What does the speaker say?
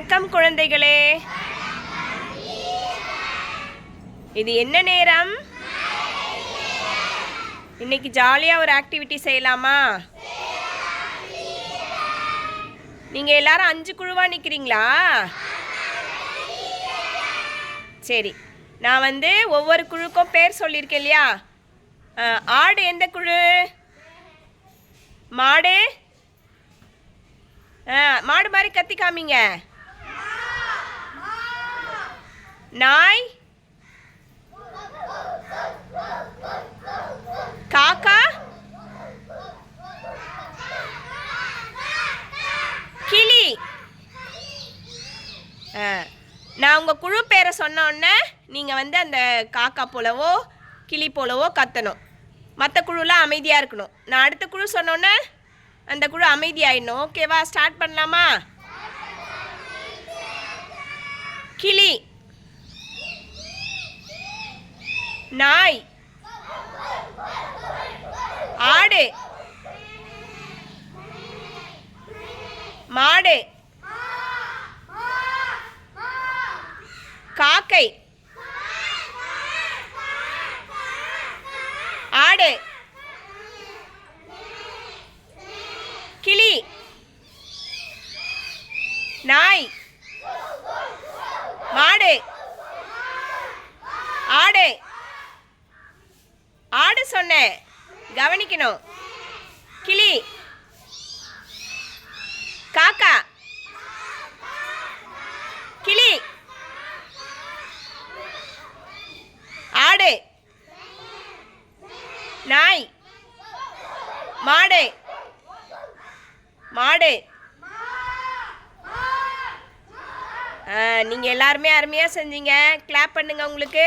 வணக்கம் குழந்தைகளே. இது என்ன நேரம்? இன்னைக்கு ஜாலியாக ஒரு ஆக்டிவிட்டி செய்யலாமா? நீங்கள் எல்லாரும் அஞ்சு குழுவாக நிற்கிறீங்களா சரி நான் வந்து ஒவ்வொரு குழுக்கும் பேர் சொல்லியிருக்கேன் இல்லையா? ஆடு எந்த குழு? மாடு? ஆ மாடு மாதிரி கத்தி காமிங்க. நாய் காக்கா கிளி ஆ, நான் உங்கள் குழு பேரை சொன்னோடனே நீங்கள் வந்து அந்த காக்கா போலவோ கிளி போலவோ கத்தணும். மற்ற குழுலாம் அமைதியாக இருக்கணும். நான் அடுத்த குழு சொன்னோன்னே அந்த குழு அமைதியாயிடணும். ஓகேவா ஸ்டார்ட் பண்ணலாமா? கிளி. நாய். ஆடு. மாடு. காக்கை. ஆடு. கிளி. நாய். மாடு. ஆடு. ஆடு சொன்னேன் கவனிக்கணும். கிளி. காக்கா. கிளி. ஆடு. நாய். மாடு. மாடு. நீங்கள் எல்லாருமே அருமையாக செஞ்சீங்க. கிளாப் பண்ணுங்க உங்களுக்கு.